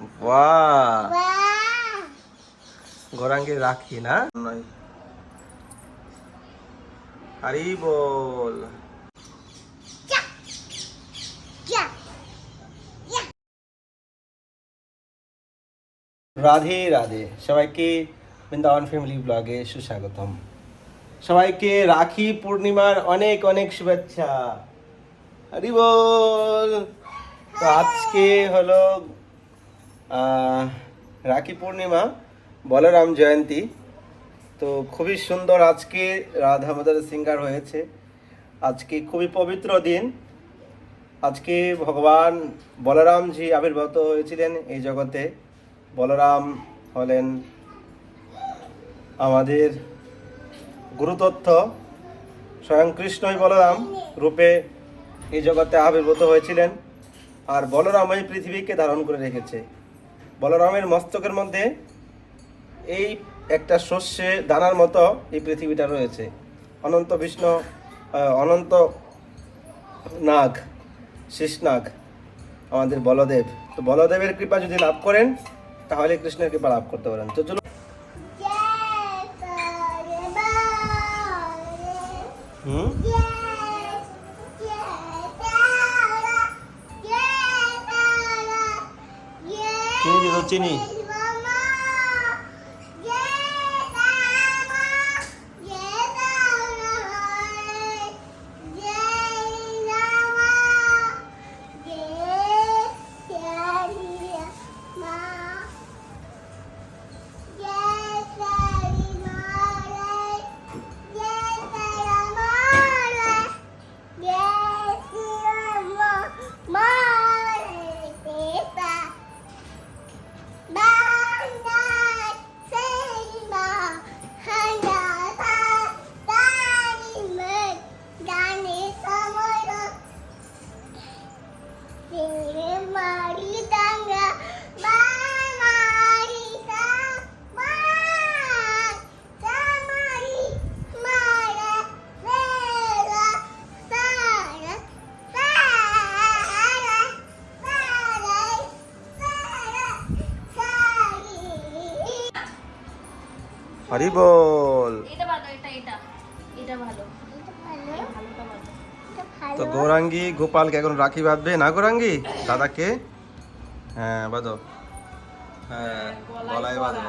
বাহ বাহ রাখি না নয় হারি বল যা যা রাধে রাধে সবাইকে বৃন্দাবন ফ্যামিলি ব্লগে সুস্বাগতম। সবাইকে রাখি পূর্ণিমার অনেক অনেক শুভেচ্ছা। হরি বল তো আজকে হলো রাখি পূর্ণিমা, বলরাম জয়ন্তী। তো খুবই সুন্দর আজকে রাধা মাদার সিঙ্গার হয়েছে। আজকে খুবই পবিত্র দিন। আজকে ভগবান বলরামজি আবির্ভূত হয়েছিলেন এই জগতে। বলরাম হলেন আমাদের গুরুতত্ত্ব। স্বয়ং কৃষ্ণই বলরাম রূপে এই জগতে আবির্ভূত হয়েছিলেন। আর বলরাম এই পৃথিবীকে ধারণ করে রেখেছে। বলরামের মস্তকের মধ্যে এই একটা শস্যে দানার মতো এই পৃথিবীটা রয়েছে। অনন্ত বিষ্ণু অনন্ত নাগ শেষ নাগ আমাদের বলদেব। তো বলদেবের কৃপা যদি লাভ করেন তাহলে কৃষ্ণের কৃপা লাভ করতে পারেন। তো চলো জয় করে বারে। হুম? চিনি। তেরে মারি ডাঙ্গা মারি সা মারি মারা বেলা সারা সারা সারা সারা সারি হরি বল এটা ভালো এটা এটা এটা ভালো এটা ভালো ভালোটা ভালো এটা তো গৌরাঙ্গি গোপালকে এখন রাখি বাঁধবে। না গৌরাঙ্গি? দাদাকে? হ্যাঁ বাঁধো। হ্যাঁ গলায় বাইরে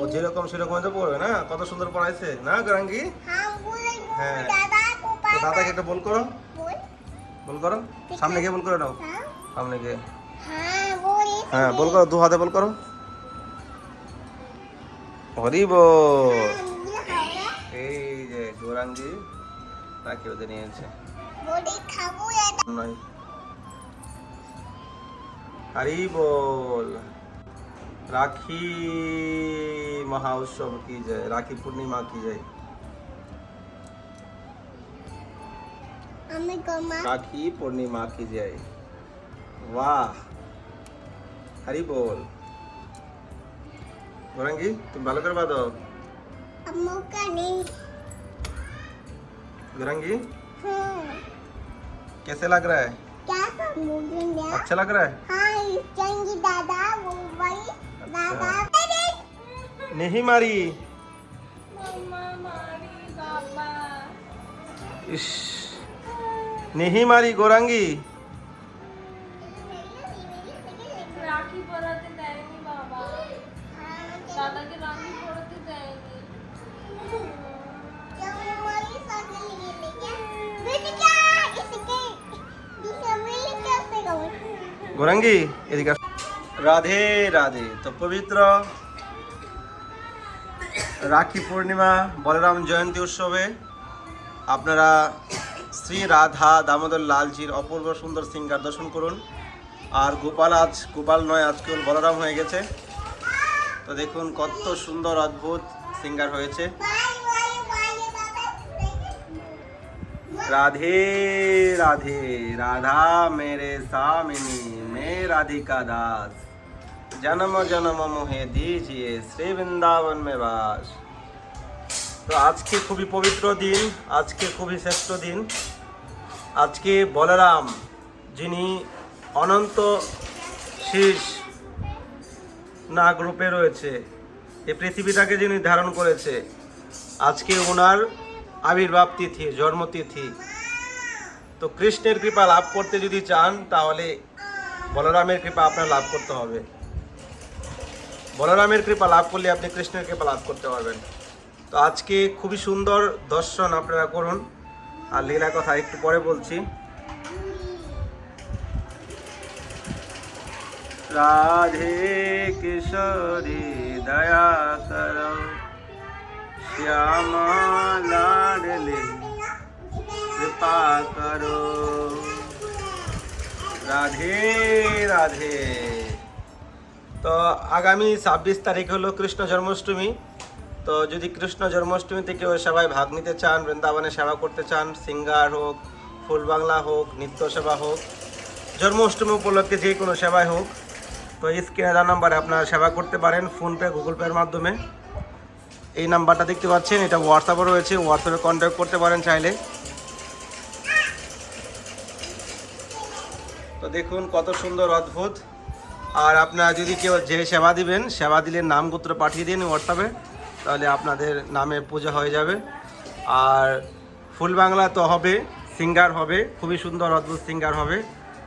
ও যেরকম সেরকম তো পড়বে না? কত সুন্দর পড়াইছে। না গৌরাঙ্গি? হ্যাঁ হ্যাঁ। দাদাকে একটা বল করো। বল। করো। সামনে গিয়ে বল করে নাও। হ্যাঁ। সামনে গিয়ে। হ্যাঁ বলে হ্যাঁ করো দু হাতে বল করো। হরি বল। এই যে গৌরাঙ্গি রাখি ওদের নিয়েছে? নয়। হরি বল। রাখি মহা উৎসব কি যায় রাখি পূর্ণিমা কি যায় রাখি পূর্ণিমা কি যায় বাহ! হরি বল। গৌরাঙ্গি তুমি ভালো করে বাঁধো बिरंगी हाँ। कैसे लग रहा है? क्या अच्छा लग रहा है? हाँ, दादा वो वही दादा। अच्छा। नहीं मारी। मारी इश। नहीं मारी गोरंगी। জাঙ্গি এদিকে রাধে রাধে। তো পবিত্র রাখি পূর্ণিমা, বলরাম জয়ন্তী উৎসবে আপনারা শ্রী রাধা দামোদর লালজির অপূর্ব সুন্দর সিঙ্গার দর্শন করুন। আর গোপাল আজ, গোপাল নয় আজকাল বলরাম হয়ে গেছে। তো দেখুন কত সুন্দর অদ্ভুত সিঙ্গার হয়েছে। রাধে রাধে, রাধা মেরে সামিনী। मैं राधिका दास जन्म जन्म मोहे दीजिए শ্রী বৃন্দাবন মে বাস তো আজকে খুবই পবিত্র দিন আজকে খুবই শ্রেষ্ঠ দিন আজকে বলরাম যিনি অনন্ত শীষ নাগ রূপে রয়েছে এই পৃথিবীটাকে যিনি ধারণ করেছে আজকে ওনার আবির্ভাব তিথি জন্মতিথি তো কৃষ্ণের কৃপা লাভ করতে যদি চান তাহলে বলরামের কৃপা আপনার লাভ করতে হবে। বলরামের কৃপা লাভ করলে আপনি কৃষ্ণের কৃপা লাভ করতে পারবেন। তো আজকে খুবই সুন্দর দর্শন আপনারা করুন। আর লীলা কথা একটু পরে বলছি। রাধে কিশোরী, দয়া করো। শ্যামা লাডলি, কৃপা করো। রাধে রাধে। তো আগামী ছাব্বিশ তারিখ হলো কৃষ্ণ জন্মাষ্টমী। তো যদি কৃষ্ণ জন্মাষ্টমীতে কেউ সেবায় ভাগ নিতে চান, বৃন্দাবনে সেবা করতে চান, সিঙ্গার হোক, ফুল বাংলা হোক, নৃত্য সেবা হোক, জন্মাষ্টমী উপলক্ষে যে কোনো সেবাই হোক, তো স্ক্রিনে দেওয়া নাম্বারে আপনারা সেবা করতে পারেন, ফোনপে, গুগল পের মাধ্যমে। এই নাম্বারটা দেখতে পাচ্ছেন, এটা হোয়াটসঅ্যাপও রয়েছে হোয়াটসঅ্যাপে কন্ট্যাক্ট করতে পারেন চাইলে। তো দেখুন কত সুন্দর অদ্ভুত। আর আপনারা যদি কেউ যে সেবা দিবেন, সেবা দিলে নাম গোত্র পাঠিয়ে দিন হোয়াটসঅ্যাপে তাহলে আপনাদের নামে পূজা হয়ে যাবে। আর ফুল বাংলা তো হবে, সিঙ্গার হবে, খুবই সুন্দর অদ্ভুত সিঙ্গার হবে।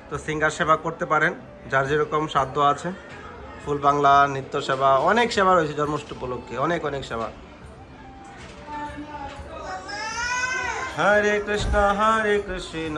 তো সিঙ্গার সেবা করতে পারেন, যার যেরকম সাধ্য আছে। ফুল বাংলা, নৃত্য সেবা, অনেক সেবা রয়েছে জন্মাষ্টমী উপলক্ষে, অনেক অনেক সেবা। হরে কৃষ্ণ হরে কৃষ্ণ।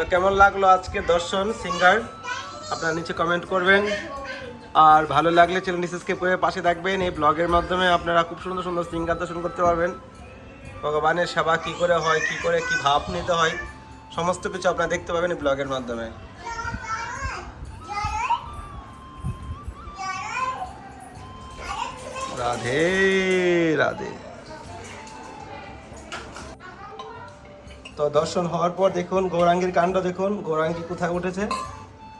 তো কেমন লাগল আজকে দর্শন সিঙ্গার আপনারা নিচে কমেন্ট করবেন। আর ভালো লাগলে চ্যানেলটি সাবস্ক্রাইব করে পাশে থাকবেন। এই ব্লগের মাধ্যমে আপনারা খুব সুন্দর সুন্দর সিঙ্গার দর্শন করতে পারবেন। ভগবানের সেবা কি করে হয়, কি করে, কি ভাব নিতে হয়, সমস্ত কিছু আপনারা দেখতে পাবেন এই ব্লগের মাধ্যমে। রাধে রাধে। তো দর্শন হওয়ার পর দেখুন, গৌরাঙ্গীর কাণ্ড দেখুন। গৌরাঙ্গী কোথায় উঠেছে?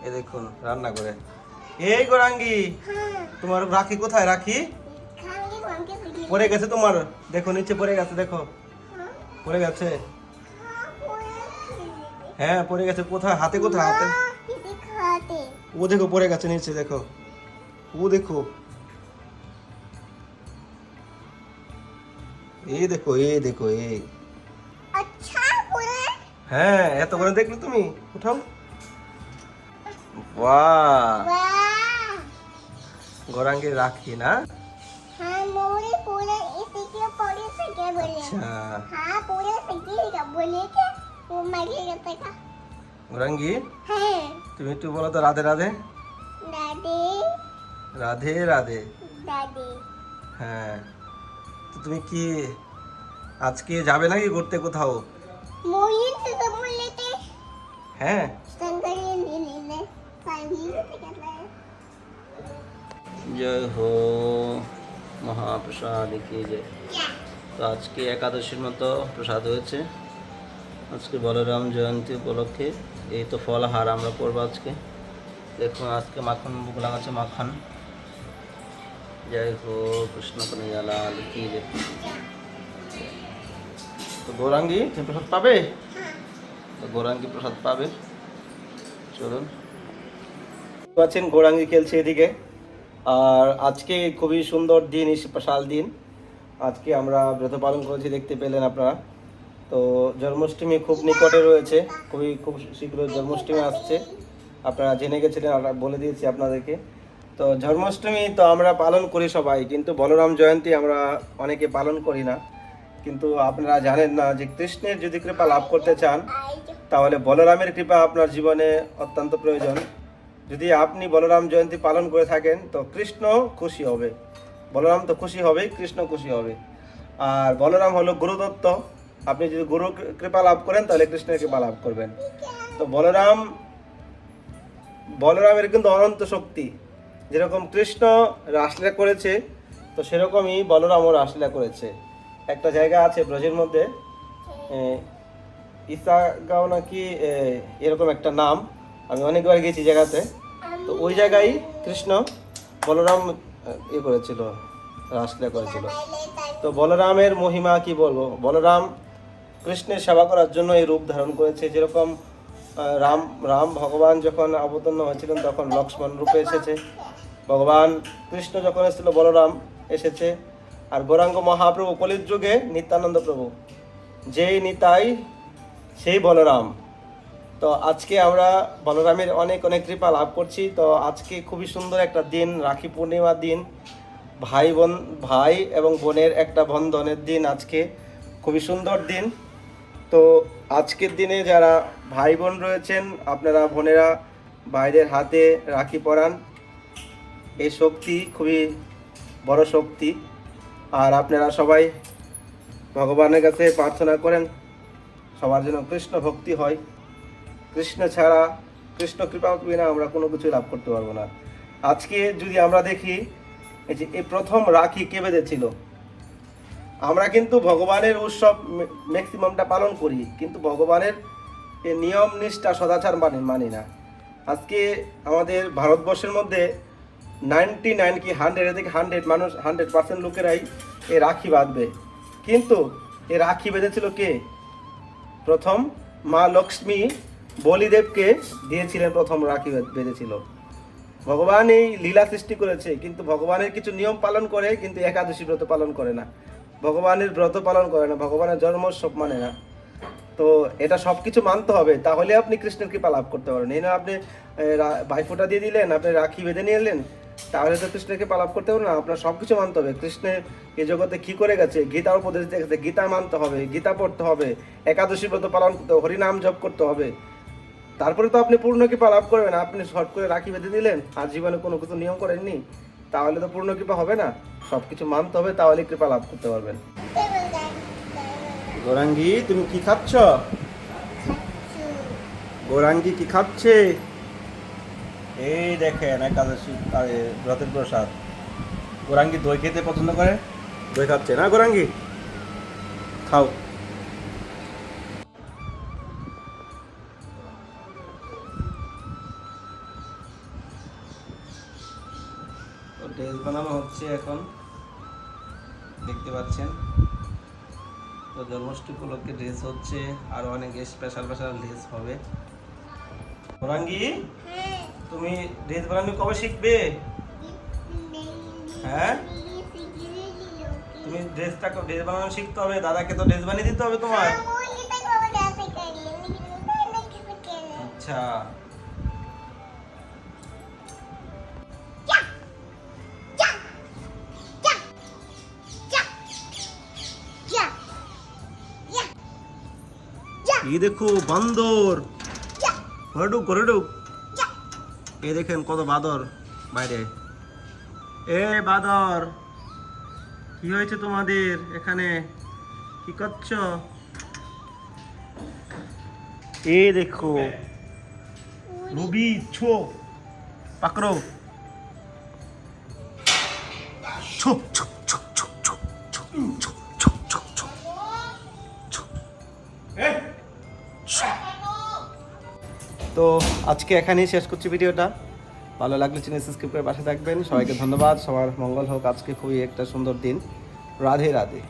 এ দেখুন, রান্না করে। এই গৌরাঙ্গী, তোমার রাখি কোথায়, রাখি? পড়ে গেছে তোমার? দেখো, নিচে পড়ে গেছে, দেখো। পড়ে গেছে? হ্যাঁ পড়ে গেছে কোথায়? হাতে কোথায়? হাতে? ও দেখো, পড়ে গেছে নিচে, দেখো। ও দেখো। এই দেখো এই দেখো, এই। হ্যাঁ এত করে দেখলে তুমি? উঠাও। বা গরাঙ্গে রাখি না? আচ্ছা। গৌরাঙ্গি? তুমি একটু বলো তো রাধে। রাধে রাধে। রাধে। হ্যাঁ। তো তুমি কি আজকে যাবে নাকি ঘুরতে কোথাও? হ্যাঁ। জয় হো মহাপ্রসাদ কি জয়। তো আজকে একাদশীর মতো প্রসাদ হয়েছে। আজকে বলরাম জয়ন্তী উপলক্ষে এই তো ফলাহার আমরা করব আজকে। দেখুন আজকে মাখন বুক লাগাচ্ছে মাখন। জয় হো কৃষ্ণ কনৈয়ালাল কি জয়। গৌরাঙ্গী প্রসাদ পাবে? গৌরাঙ্গী প্রসাদ পাবে। চলুন। পাচ্ছেন, গৌরাঙ্গি খেলছে এদিকে। আর আজকে খুবই সুন্দর দিন স্পেশাল দিন। আজকে আমরা ব্রত পালন করেছি, দেখতে পেলেন আপনারা। তো জন্মাষ্টমী খুব নিকটে রয়েছে। খুবই, খুব শীঘ্র জন্মাষ্টমী আসছে। আপনারা জেনে গেছিলেন আমরা বলে দিয়েছি আপনাদেরকে। তো জন্মাষ্টমী তো আমরা পালন করি সবাই, কিন্তু বলরাম জয়ন্তী আমরা অনেকে পালন করি না। কিন্তু আপনারা জানেন না যে কৃষ্ণের যদি কৃপা লাভ করতে চান, তাহলে বলরামের কৃপা আপনার জীবনে অত্যন্ত প্রয়োজন। যদি আপনি বলরাম জয়ন্তী পালন করে থাকেন, তো কৃষ্ণ খুশি হবে। বলরাম তো খুশি হবেই কৃষ্ণ খুশি হবে। আর বলরাম হলো গুরুদত্ত। আপনি যদি গুরু কৃপা লাভ করেন, তাহলে কৃষ্ণের কৃপা লাভ করবেন। তো বলরাম, বলরামের কিন্তু অনন্ত শক্তি। যেরকম কৃষ্ণ রাসলীলা করেছে, তো সেরকমই বলরামও রাসলীলা করেছে। একটা জায়গা আছে ব্রজের মধ্যে ইসাগাঁও নাকি এরকম একটা নাম আমি অনেকবার গেছি জায়গাতে। তো ওই জায়গায় কৃষ্ণ বলরাম ইয়ে করেছিল রাসলীলা করেছিল। তো বলরামের মহিমা কি বলব? বলরাম কৃষ্ণের সেবা করার জন্য এই রূপ ধারণ করেছে। যেরকম রাম রাম ভগবান যখন অবতীর্ণ হয়েছিলেন তখন লক্ষ্মণ রূপে এসেছে। ভগবান কৃষ্ণ যখন এসেছিল বলরাম এসেছে। আর গৌরাঙ্গ মহাপ্রভু, কলির যুগে নিত্যানন্দ প্রভু। যেই নিতাই, সেই বলরাম। তো আজকে আমরা বলরামের অনেক অনেক কৃপা লাভ করছি। তো আজকে খুবই সুন্দর একটা দিন, রাখি পূর্ণিমার দিন। ভাই বোন, ভাই এবং বোনের একটা বন্ধনের দিন আজকে। খুবই সুন্দর দিন। তো আজকের দিনে যারা ভাই বোন রয়েছেন, আপনারা বোনেরা ভাইদের হাতে রাখি পরান। এই শক্তি খুবই বড় শক্তি। আর আপনারা সবাই ভগবানের কাছে প্রার্থনা করেন, সবার জন্য কৃষ্ণ ভক্তি হয়। কৃষ্ণ ছাড়া, কৃষ্ণ কৃপা বিনা আমরা কোনো কিছু লাভ করতে পারব না। আজকে যদি আমরা দেখি, এই যে এই প্রথম রাখি কে বেঁধেছিল? আমরা কিন্তু ভগবানের উৎসব ম্যাক্সিমামটা পালন করি, কিন্তু ভগবানের নিয়ম নিষ্ঠা সদাচার মানি মানি না। আজকে আমাদের ভারতবর্ষের মধ্যে নাইনটি নাইন কি হান্ড্রেড থেকে হান্ড্রেড মানুষ, হান্ড্রেড পার্সেন্ট লোকেরাই এ রাখি বাঁধবে। কিন্তু এ রাখি বেঁধেছিল কে? প্রথম মা লক্ষ্মী বলিদেবকে দিয়েছিলেন প্রথম রাখি বেঁধে- বেঁধেছিল। ভগবান এই লীলা সৃষ্টি করেছে, কিন্তু ভগবানের কিছু নিয়ম পালন করে, কিন্তু একাদশী ব্রত পালন করে না। ভগবানের ব্রত পালন করে না, ভগবানের জন্মোৎসব মানে না। তো এটা সব কিছু মানতে হবে, তাহলে আপনি কৃষ্ণের কৃপা লাভ করতে পারেন এই না আপনি ভাইফোঁটা দিয়ে দিলেন, আপনি রাখি বেঁধে নিয়ে এলেন তাহলে তো কৃষ্ণের কৃপা লাভ করতে পারবেন না আপনার সব কিছু মানতে হবে। কৃষ্ণের এই জগতে কি করে গেছে? গীতার উপদেশ দেখেছে গীতা মানতে হবে গীতা পড়তে হবে একাদশী ব্রত পালন করতে হবে হরিনাম জপ করতে হবে। তারপরে তো আপনি পূর্ণ কৃপা লাভ করবেন আপনি শর্ট করে রাখি বেঁধে দিলেন আর জীবনে কোনো কিছু নিয়ম করেননি তাহলে তো পূর্ণ কৃপা হবে না। সব কিছু মানতে হবে তাহলে কৃপা লাভ করতে পারবেন। গৌরাঙ্গি তুমি কি খাচ্ছ। গৌরাঙ্গি কি খাচ্ছে? এই দেখেন একাদশী আরে, ব্রতের প্রসাদ। গোরাঙ্গি দই খেতে পছন্দ করে? দই খাচ্ছে না গৌরাঙ্গি? খাও। ড্রেস বানানো হচ্ছে এখন। দেখতে পাচ্ছেন। তো জন্মাষ্টমী উপলক্ষে ড্রেস হচ্ছে আর অনেক স্পেশাল স্পেশাল ড্রেস হবে। ওরাঙ্গি তুমি ড্রেস বানানো কবে শিখবে? হ্যাঁ? তুমি ড্রেসটা ড্রেস বানানো শিখতে হবে, দাদাকে তো ড্রেস বানিয়ে দিতে হবে তোমার? আচ্ছা। এই দেখো বান্দর। ঘরে ঢুক এই দেখেন কত বাদর বাইরে। এ বাদর, কি হয়েছে তোমাদের এখানে? কি করছ? এ দেখো, রবি ছো পাকড়ো ছো তো আজকে এখানেই শেষ করছি ভিডিওটা। ভালো লাগলে চ্যানেল সাবস্ক্রাইব করে পাশে থাকবেন। সবাইকে ধন্যবাদ। সবার মঙ্গল হোক। আজকে খুবই একটা সুন্দর দিন। রাধে রাধে।